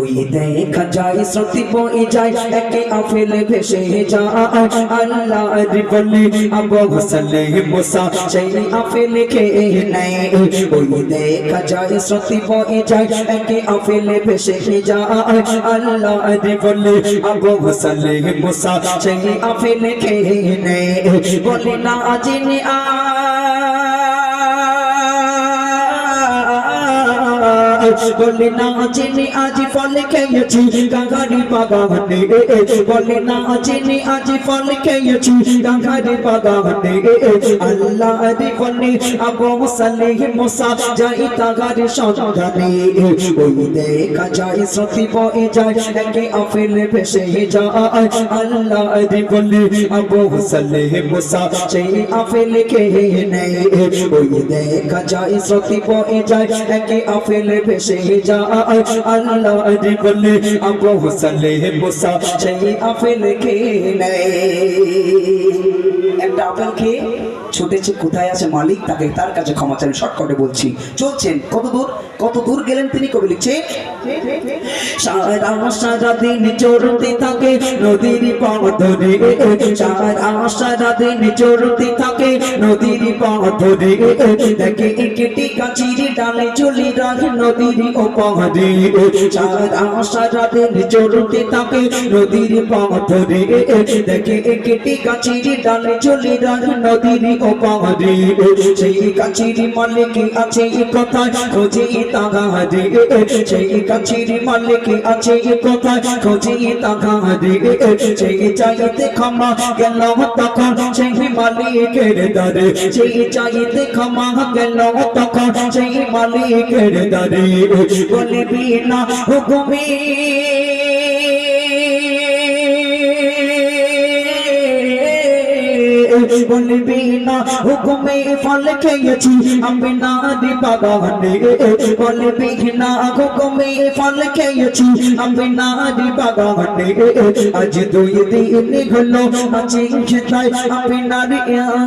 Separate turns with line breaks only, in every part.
ওই দেখা যায় স্মৃতি বই যায়, একে আফেলে ভেসে যায়। আল্লাহ বলে, আবু হাসানে মুসা, সেই আফেলে কে নেয়। ওই দেখা যায় স্মৃতি বই যায়, একে আফেলে ভেসে যায়। আল্লাহ বলে, আবু হাসানে মুসা, সেই আফেলে কে নেয়। বলে, না জিনি আ বলে না চিনি আজ ফল খেয়েছি গাঙ্গারি বাগানে বলে না চিনি আজ ফল খেয়েছি গাঙ্গারি বাগানে আল্লাহ রে বলে আবু সালেহ মুসা যাই তাগার সন্ধানে ওই দেখা যায় স্মৃতি বয়ে যায় একে আফেল ভেসে যায় আল্লাহ রে বলে আবু সালেহ মুসা সেই আফেল কে নেয় ওই দেখা যায় স্মৃতি বয়ে যায় একে আফেল ভেসে যায় আল্লাহ রে বলে আবু সালেহ মুসা সেই আফেল কে নেয় একটা আপেল খেয়ে ছুটেছে, কোথায় আছে মালিক, তাকে তার কাছে ক্ষমা চান শর্টকাটে বলছি, চলছেন, কত দূর? কত দূর গেলেন তিনি কবি লিখছে? থাকে, নদীর পথরে দেখে একটি গাছির ডালে চলি রাখে নদীর ওপারে সেই গাছির মালিক আছে কথা খোঁজে তাগারে সেই গাছির মালিক আছে কথা খোঁজে তাগারে সেই চাইতে ক্ষমা গেল তখন সেই মালিকের দারে সেই চাইতে ক্ষমা গেল তখন সেই মালিকের দারে বলবি না, হুকুমি বলবি না, হুকুমে ফল খেয়েছি, আমি না দি বাগানে। বলবি না, হুকুমে ফল খেয়েছি, আমি না দি বাগানে। আজ দুই দিন হলো আজ খেতাই, আমি না রে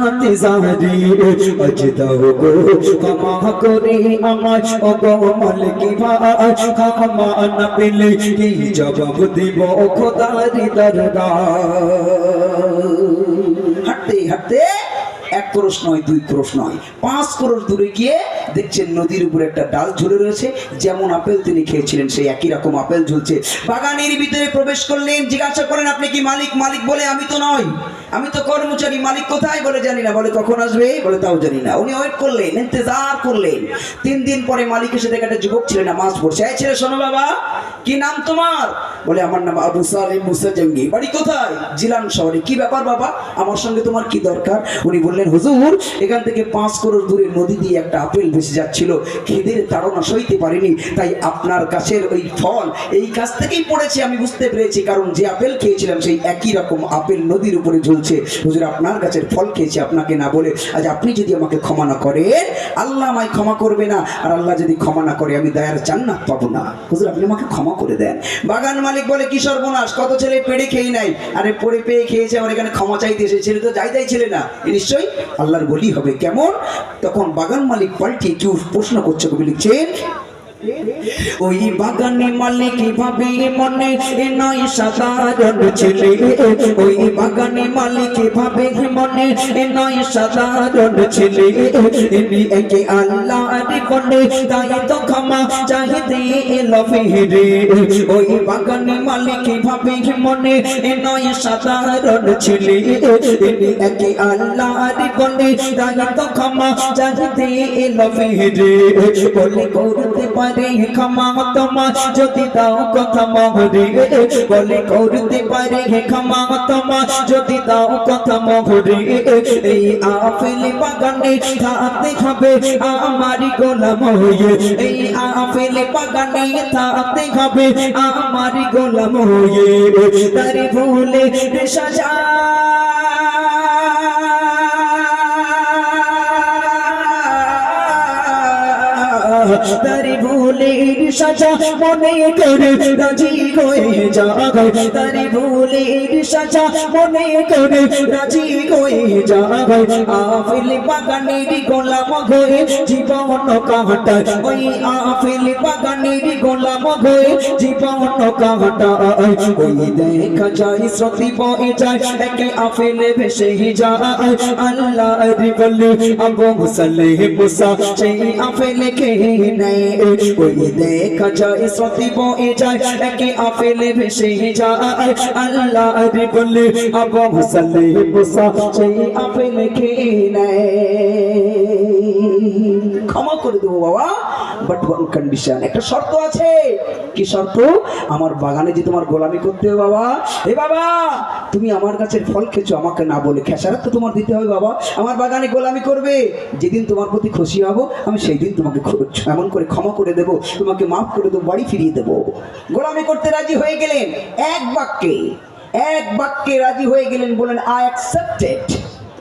আতিজারি আজ দাও গো ক্ষমা করে আমার ও গো মালিকি ভাই, ক্ষমা না পেলে কি জবাব দিব খোদারি দরগা ক্রোশ নয়, দুই ক্রোশ নয়। পাঁচ ক্রোশ দূরে গিয়ে দেখছেন নদীর উপরে একটা ডাল ঝুলে রয়েছে। যেমন আপেল তিনি খেয়েছিলেন, সেই একই রকম আপেল ঝুলছে। বাগানের ভিতরে প্রবেশ করলেন, জিজ্ঞাসা করেন আপনি কি মালিক? মালিক বলে আমি তো নই। আমি তো কর্মচারী মালিক কোথায় বলে জানি না। বলে, কখন আসবে? বলে, তাও জানি না। উনি ওয়েট করলেন, ইন্তজার করলেন। তিন দিন পরে মালিক এসে দেখে একটা যুবক ছিলেন নামাজ পড়ছে। এই ছেলে, শোনো বাবা, কি নাম তোমার? বলে, আমার নাম আবু সালিম মুসা জঙ্গি। বাড়ি কোথায়? জিলান শহরে। কি ব্যাপার বাবা? আমার সঙ্গে তোমার কি দরকার? উনি বললেন, হুজুর, এখান থেকে পাঁচ করোড় দূরে নদী দিয়ে একটা আপেল ভেসে যাচ্ছিল। খিদের তাড়না সইতে পারিনি, তাই আপনার গাছের ওই ফল এই গাছ থেকেই পড়েছে। আমি বুঝতে পেরেছি, কারণ যে আপেল খেয়েছিলাম, সেই একই রকম আপেল নদীর উপরে ঝুলছে হুজুর, আপনার গাছের ফল খেয়েছি আপনাকে না বলে আজ আপনি যদি আমাকে ক্ষমা না করেন, আল্লাহ আমায় ক্ষমা করবে না। আর আল্লাহ যদি ক্ষমা না করে, আমি দয়ার জান্নাত পাবো না। হুজুর, আপনি আমাকে ক্ষমা করে দেন। বাগান মালিক বলে, কি সর্বনাশ, কত ছেলে পেড়ে খেয়ে নাই। আরে, পড়ে পেয়ে খেয়েছে আমার এখানে ক্ষমা চাইতে ছেলে তো যাই যাই ছেলে না। নিশ্চয়ই আল্লাহর বলি হবে। কেমন? তখন বাগান মালিক পাল্টে কেউ প্রশ্ন করছে, কবি লিখছেন ওই বাগানে মালিক ভাবে মনে? নয় সাধারণ ছেলে। ওই বাগানে মালিক ভাবে মনে? নয় সাধারণ ছেলে। এমনি একে আল্লাহ বলে তাই তো ক্ষমা চাহিতে এলো ফিরে। ওই বাগানে মালিক ভাবে মনে? নয় সাধারণ ছেলে। এমনি একে আল্লাহ বলে তাই তো ক্ষমা চাহিতে এলো ফিরে। বলে করতে পারে ক্ষমা তোমা যদি দাও কথা মহরে, বলে করতে পারে ক্ষমা তোমা যদি দাও কথা মহরে, এই আপেল বাগানে থাকতে হবে আমারি গোলাম হয়ে, এই আপেল বাগানে থাকতে হবে আমারি গোলাম হয়ে, তারি ভুলে সাজা। তারি ভুলের
সাজা মনে করে রাজি হয়ে যাগায় তারে ভুলের সাজা মনে করে রাজি হয়ে যাগায় আফিল বাগানের গোলাম হয়ে জীবন কাটায়। ওই আফিল বাগানের গোলাম হয়ে জীবন কাটায়। ওই দেখা যায়, স্মৃতি বয়ে যায়, একে আফিলে ভেসে যায়। আল্লাহ বলে, আবু সালে মুসা, সেই আফিলে কে নেয়। ওই দেখা যায় স্মৃতি বয়ে যায়, একে আফিলে ভেসে যায়। আল্লাহ বলে আবু সালে মুসা, সেই আফিলে কে নেয়?
ক্ষমা করে দেবো বাবা। বাট ওয়ান কন্ডিশন একটা শর্ত আছে। কি শর্ত? আমার বাগানে যে তোমার গোলামি করতে হবে বাবা। এ বাবা, তুমি আমার গাছের ফল খেছো আমাকে না বলে খেসারাত তো তোমার দিতে হবে বাবা। আমার বাগানে গোলামি করবে। যেদিন তোমার প্রতি খুশি হব, আমি সেই দিন তোমাকে এমন করে ক্ষমা করে দেবো, তোমাকে মাফ করে দেবো, বাড়ি ফিরিয়ে দেবো। গোলামি করতে রাজি হয়ে গেলেন এক বাক্যে। এক বাক্যে রাজি হয়ে গেলেন বলেন আই অ্যাকসেপ্টেড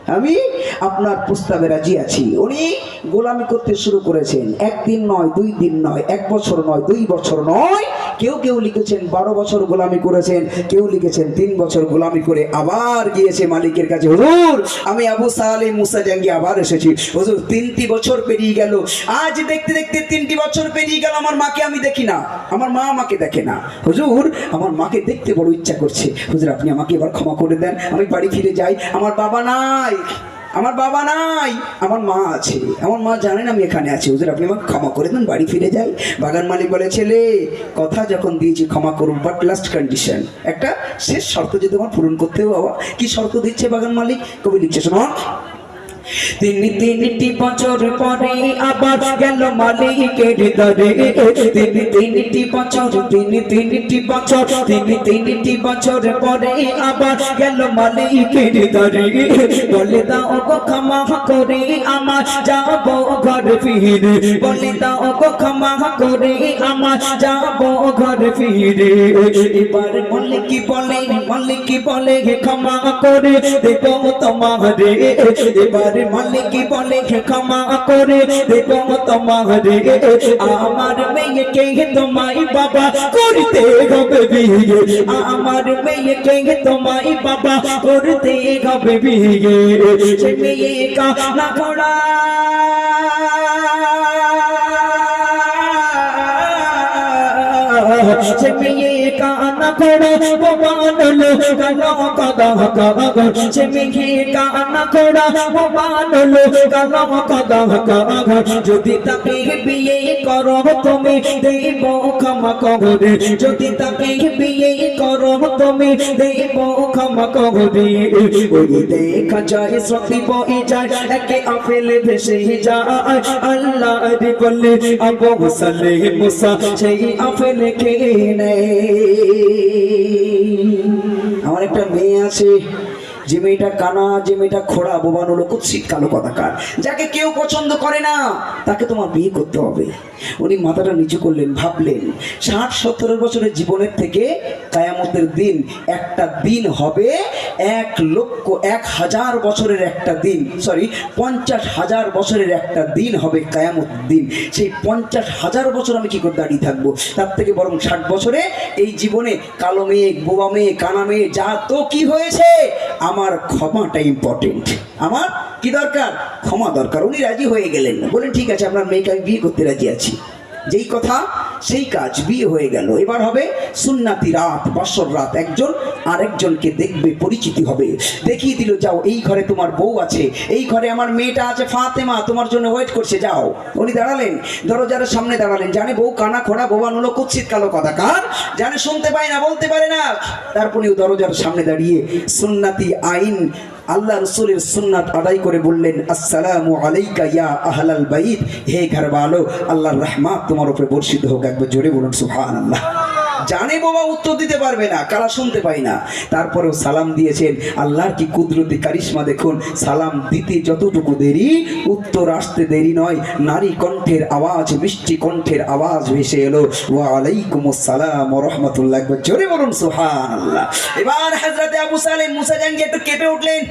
আমি আপনার প্রস্তাবে রাজি আছি। উনি গোলামি করতে শুরু করেছেন। একদিন নয়, দুই দিন নয়, এক বছর নয়, দুই বছর নয়। কেউ কেউ লিখেছেন, বারো বছর গোলামি করেছেন। কেউ লিখেছেন, তিন বছর গোলামি করে আবার গিয়েছে মালিকের কাছে। হুজুর, আমি আবু সালে মুসা জাঙ্গি আবার এসেছি। হুজুর, তিনটি বছর পেরিয়ে গেল। আজ দেখতে দেখতে তিনটি বছর পেরিয়ে গেল। আমার মাকে আমি দেখি না। আমার মা আমাকে দেখে না। হুজুর, আমার মাকে দেখতে বড় ইচ্ছা করছে। হুজুর, আপনি আমাকে এবার ক্ষমা করে দেন। আমি বাড়ি ফিরে যাই। আমার বাবা নাই। আমার বাবা নাই। আমার মা আছে। আমার মা জানেন আমি এখানে আছি। ওদের আপনি আমাকে ক্ষমা করে দেন, বাড়ি ফিরে যাই। বাগান মালিক বলে, ছেলে, কথা যখন দিয়েছি, ক্ষমা করুন বাট লাস্ট কন্ডিশন একটা শেষ শর্ত যদি আমার পূরণ করতে হবে, বাবা। কী শর্ত দিচ্ছে বাগান মালিক? কবি লিখছে, শোনো
তিন তিনটি বছর পরে আবার গেল মালিকের দরে। তিন তিনটি বছর, তিন তিনটি বছর, তিন তিনটি বছর পরে আবার গেল মালিকের দরে। বলে দাও গো ক্ষমা করে আমার, যাব ঘর ফিরে। বলে দাও গো ক্ষমা করে আমার, যাব ঘর ফিরে। এবার বলে কি বলে বলে কি বলে, ক্ষমা করে দেব তোমারে। এবার মালিক বলে? ক্ষমা করে দেব তোমারে আমার মেয়েকে তোমায় বাবা করতে হবে বিয়ে। আমার মেয়েকে তোমায় বাবা করতে হবে বিয়ে। সে মেয়ে কা না ঘোড়া সে মেয়ে কানা করে কাগর যদি তাকে বিয়ে করো তুমি দেব ক্ষমা করে। যদি তাকে বিয়ে করো তুমি দেব ক্ষমা ওই দেখা যায় সত্যি বই যায়, একে ভেসে যায়। আল্লাহ বলে আবু সালে মুসা, সেই আপেল খেয়ে নেয়?
আমার একটা মেয়ে আছে। যে মেয়েটা কানা, যে মেয়েটা খোড়া, বোবানো লোক কুৎসিত, কালো কথাকার যাকে কেউ পছন্দ করে না, তাকে তোমার বিয়ে করতে হবে। উনি মাথাটা নিচু করলেন, ভাবলেন, ষাট সত্তর বছরের জীবনের থেকে কায়ামতের দিন একটা দিন হবে, এক লক্ষ এক হাজার বছরের একটা দিন সরি পঞ্চাশ হাজার বছরের একটা দিন হবে কায়ামত দিন। সেই পঞ্চাশ হাজার বছর আমি কি করে দাঁড়িয়ে থাকব? তার থেকে বরং ষাট বছরে এই জীবনে কালো মেয়ে বোবা মেয়ে কানা মেয়ে যা তো কি হয়েছে আমার ক্ষমাটা ইম্পর্টেন্ট আমার কি দরকার? ক্ষমা দরকার। উনি রাজি হয়ে গেলেন। বলেন ঠিক আছে, আপনার মেয়েকে আমি বিয়ে করতে রাজি আছি। যেই কথা সেই কাজ বিয়ে হয়ে গেল। এবার হবে সুন্নাতি রাত বাসর রাত। একজন আরেকজনকে দেখবে, পরিচিতি হবে। দেখিয়ে দিল, যাও, এই ঘরে তোমার বউ আছে। এই ঘরে আমার মেয়েটা আছে, ফাতেমা। তোমার জন্য ওয়েট করছে, যাও। উনি দাঁড়ালেন, দরজার সামনে দাঁড়ালেন। জানে বউ কানা খোড়া বোবানুলো কুৎসিত কালো কথা। কার? জানে শুনতে পায় না, বলতে পারে না। তারপরে দরজার সামনে দাঁড়িয়ে সুন্নাতি আইন আল্লাহ রসুলের সুন্নাত আদায় করে বললেন, আসসালামু আলাইকা ইয়া আহলাল বাইত। হে ঘর বালো আল্লাহর রহমাত তোমার উপরে বর্ষিত হোক, একবার জোরে বলুন, সুবহানাল্লাহ। জানে বাবা উত্তর দিতে পারবে না, কারা শুনতে পাই না। তারপরেও সালাম দিয়েছেন, আল্লাহর কি কুদরতি কারিশমা দেখুন, সালাম দিতে যতটুকু দেরি, উত্তর আসতে দেরি নয়। নারী কণ্ঠের আওয়াজ, মিষ্টি কণ্ঠের আওয়াজ ভেসে এলো। ওয়া আলাইকুম আসসালাম রাহমাতুল্লাহ। জোরে বলুন, সুবহানাল্লাহ। এবার হযরতে আবু সালেম মুসা জাঙ্গি একটু কেঁপে উঠলেন।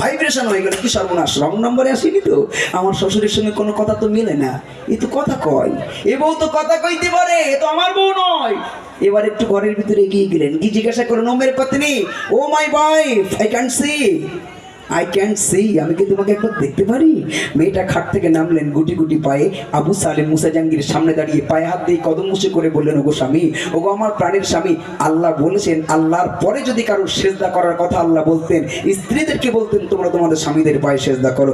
ভাইব্রেশন হয়ে গেল, কি সর্বনাশ। রং নম্বরে আসেনি তো? আমার শ্বশুরের সঙ্গে কোনো কথা তো মিলে না। এ তো কথা কয়। এ বউ তো কথা কইতে পারে, এ তো আমার বউ নয়। এবার একটু ঘরের ভিতরে এগিয়ে গেলেন। কি জিজ্ঞাসা করলেন? ও মেয়ের পত্নী, ও my wife I can see I can see আমি কি তোমাকে একবার দেখতে পারি? মেয়েটা খাট থেকে নামলেন গুটি গুটি পায়ে। আবু সালেম মুসা জাঙ্গির সামনে দাঁড়িয়ে পায়ে হাত দিয়ে কদম মুছে করে বললেন, ওগো স্বামী, ওগো আমার প্রাণের স্বামী। আল্লাহ বলেছেন, আল্লাহর পরে যদি কারোর সেজদা করার কথা আল্লাহ বলতেন স্ত্রীদেরকে বলতেন? তোমরা তোমাদের স্বামীদের পায়ে সেজদা করো।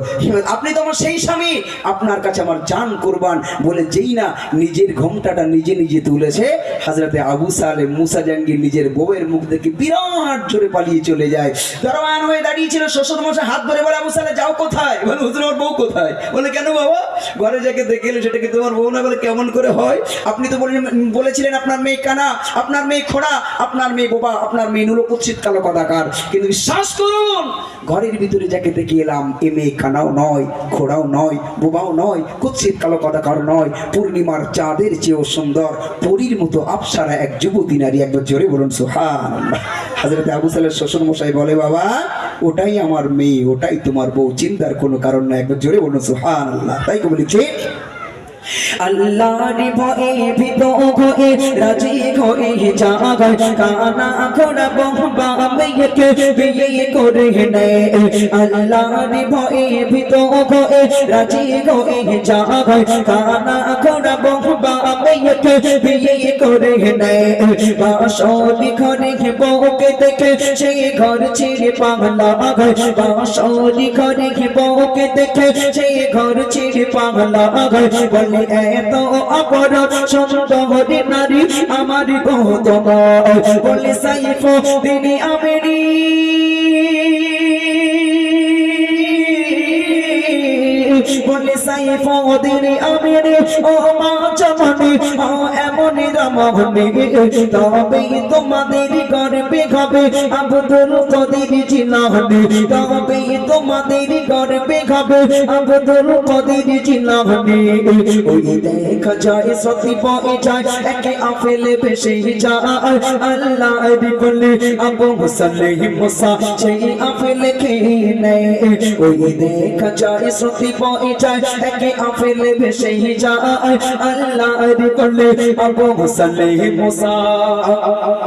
আপনি তো আমার সেই স্বামী। আপনার কাছে আমার জান কোরবান। বলে যেই না নিজের ঘোমটাটা নিজে নিজে তুলেছে, হাজরাতে আবু সালেম মুসা জাঙ্গির নিজের বউয়ের মুখ দেখে বিরাট জোরে পালিয়ে চলে যায়। দরবান হয়ে দাঁড়িয়েছিল শ্বশুর মশাই হাত ধরে বলে, আবু সালে, যাও কোথায়? বলে, হুজুর, আমার বউ কোথায়? বলে, কেন বাবা? ঘরে যাকে দেখে এলে সেটা তোমার বউ না। বলে, কেমন করে হয়? আপনি তো বলেছিলেন, আপনার মেয়ে কানা, আপনার মেয়ে খোড়া, আপনার মেয়ে বোবা, আপনার মেয়ে নুলো কুৎসিত কালো কদাকার। কিন্তু বিশ্বাস করুন, ঘরের ভিতরে যাকে দেখে এলাম, এ মেয়ে কানাও নয়, খোড়াও নয়, বোবাও নয়, কুৎসিত কালো কদাকার নয়। পূর্ণিমার চাঁদের চেয়েও সুন্দর, পরীর মতো আপসারা এক যুবতী নারী একবার জোরে বলুন সুহান হাজরতে আবু সালের শ্বশুর মশাই বলে, বাবা, ওটাই আমার মেয়ে, ওটাই তোমার বউ। চিন্তার কোনো কারণ না একবার জোরে বলুন সুহান আল্লাহ তাই তো বলেছে
আল্লাহর বিয়ে করে নেয়। বাসলি ঘরে বউকে দেখে সেই ঘর ছেড়ে পাগলা বাসলি ঘরে বউকে দেখে সেই ঘর ছেড়ে পাগলা বলে, এত অপর সুন্দরী নারী আমার গৌতম বলে, সাইফ, তিনি আমেরি। দিনে আমেরি, ও মা চমনে ও এমন রমণী তবে তোমাদের গর্বে হবে আবদুল কদির জিলানি তবে তোমাদের গর্বে হবে আবদুল কদির জিলানি ওই দেখা যায়, সতী বয়ে যায়, একে আফেলে ভেসে যায়, আল্লাহ বলে আবু মুসাল্লিম মুসা সেই আফেলে খেয়ে নেয়। ওই দেখা যায়, সতী বয়ে যায়, একে আফেলে ভেসে যায় আল্লাহর কোলে আবু মুসাল্লিম মুসা।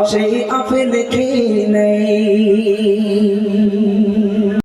সেই আফিল খেয়ে নেয়